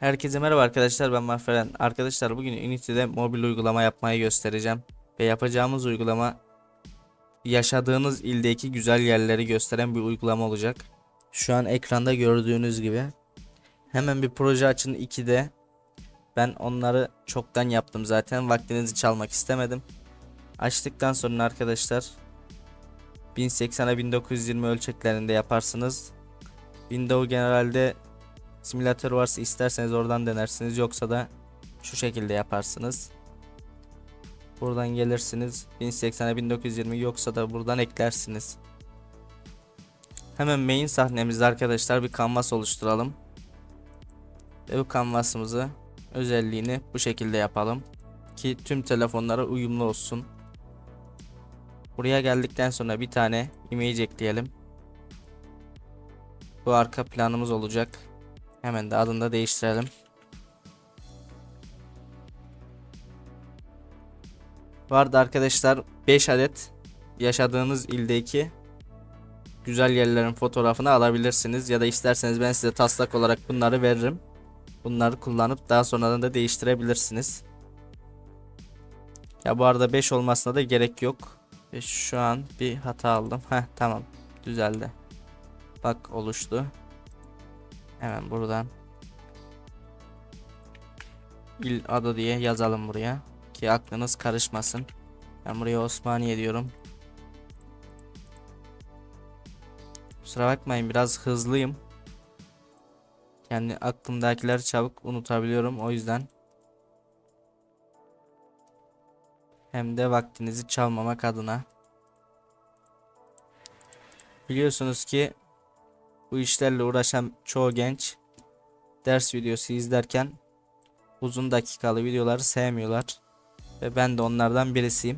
Herkese merhaba arkadaşlar ben Mahferen. Arkadaşlar bugün Unity'de mobil uygulama yapmayı göstereceğim. Ve yapacağımız uygulama yaşadığınız ildeki güzel yerleri gösteren bir uygulama olacak. Şu an ekranda gördüğünüz gibi. Hemen bir proje açın 2'de. Ben onları çoktan yaptım zaten. Vaktinizi çalmak istemedim. Açtıktan sonra arkadaşlar 1080'a 1920 ölçeklerinde yaparsınız. Windows genelde simülatör varsa isterseniz oradan denersiniz yoksa da şu şekilde yaparsınız. Buradan gelirsiniz 1080'e 1920 yoksa da buradan eklersiniz. Hemen main sahnemizde arkadaşlar bir kanvas oluşturalım. Ve bu kanvasımızı özelliğini bu şekilde yapalım ki tüm telefonlara uyumlu olsun. Buraya geldikten sonra bir tane image ekleyelim. Bu arka planımız olacak. Hemen de adını da değiştirelim. Vardı arkadaşlar 5 adet yaşadığınız ildeki güzel yerlerin fotoğrafını alabilirsiniz ya da isterseniz ben size taslak olarak bunları veririm. Bunları kullanıp daha sonradan da değiştirebilirsiniz. Ya bu arada 5 olmasına da gerek yok. Şu an bir hata aldım. Heh tamam düzeldi. Bak oluştu. Hemen buradan il adı diye yazalım buraya ki aklınız karışmasın. Ben buraya Osmaniye diyorum. Kusura bakmayın biraz hızlıyım. Kendi aklımdakileri çabuk unutabiliyorum o yüzden. Hem de vaktinizi çalmamak adına. Biliyorsunuz ki bu işlerle uğraşan çoğu genç ders videosu izlerken uzun dakikalı videoları sevmiyorlar. Ve ben de onlardan birisiyim.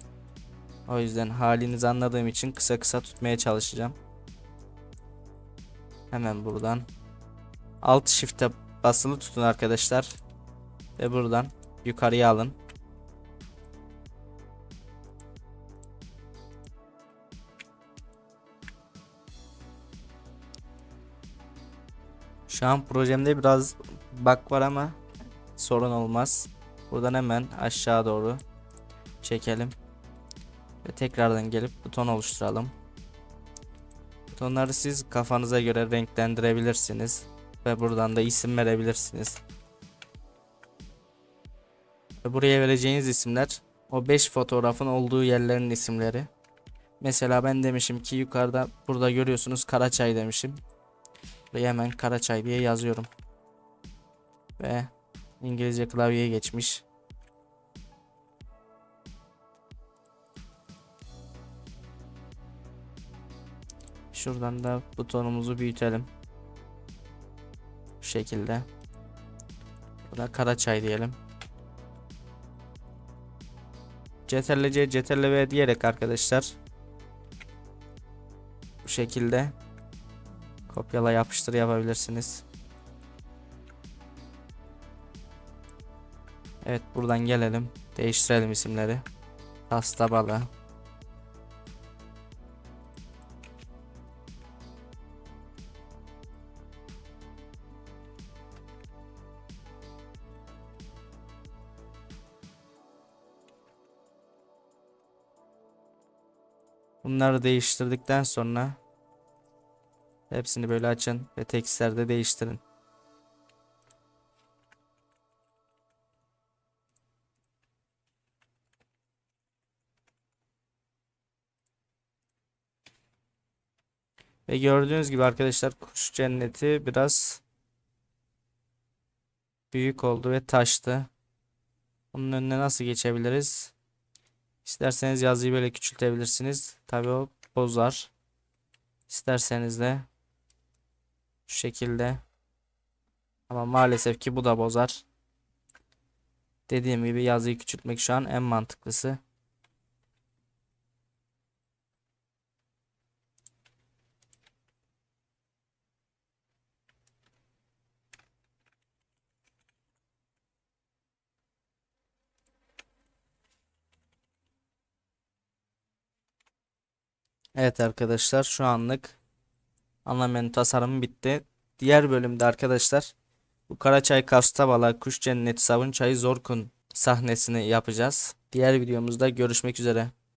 O yüzden halinizi anladığım için kısa kısa tutmaya çalışacağım. Hemen buradan alt shift'e basılı tutun arkadaşlar. Ve buradan yukarıya alın. Şu an projemde biraz bug var ama sorun olmaz. Buradan hemen aşağı doğru çekelim. Ve tekrardan gelip buton oluşturalım. Butonları siz kafanıza göre renklendirebilirsiniz. Ve buradan da isim verebilirsiniz. Ve buraya vereceğiniz isimler o 5 fotoğrafın olduğu yerlerin isimleri. Mesela ben demişim ki yukarıda burada görüyorsunuz Karaçay demişim. Buraya hemen Karaçay diye yazıyorum. Ve İngilizce klavyeye geçmiş. Şuradan da butonumuzu büyütelim. Bu şekilde. Burada Karaçay diyelim. Ctrl C, Ctrl V diyerek arkadaşlar. Bu şekilde kopyala yapıştır yapabilirsiniz. Evet buradan gelelim. Değiştirelim isimleri. Kastabala. Bunları değiştirdikten sonra hepsini böyle açın ve tekstlerde değiştirin. Ve gördüğünüz gibi arkadaşlar kuş cenneti biraz büyük oldu ve taştı. Bunun önüne nasıl geçebiliriz? İsterseniz yazıyı böyle küçültebilirsiniz. Tabii o bozar. İsterseniz de şu şekilde. Ama maalesef ki bu da bozar. Dediğim gibi yazıyı küçültmek şu an en mantıklısı. Evet arkadaşlar şu anlık ana menü tasarımı bitti. Diğer bölümde arkadaşlar Bu Karaçay Kastabala Kuş Cenneti Savun Çayı Zorkun sahnesini yapacağız. Diğer videomuzda görüşmek üzere.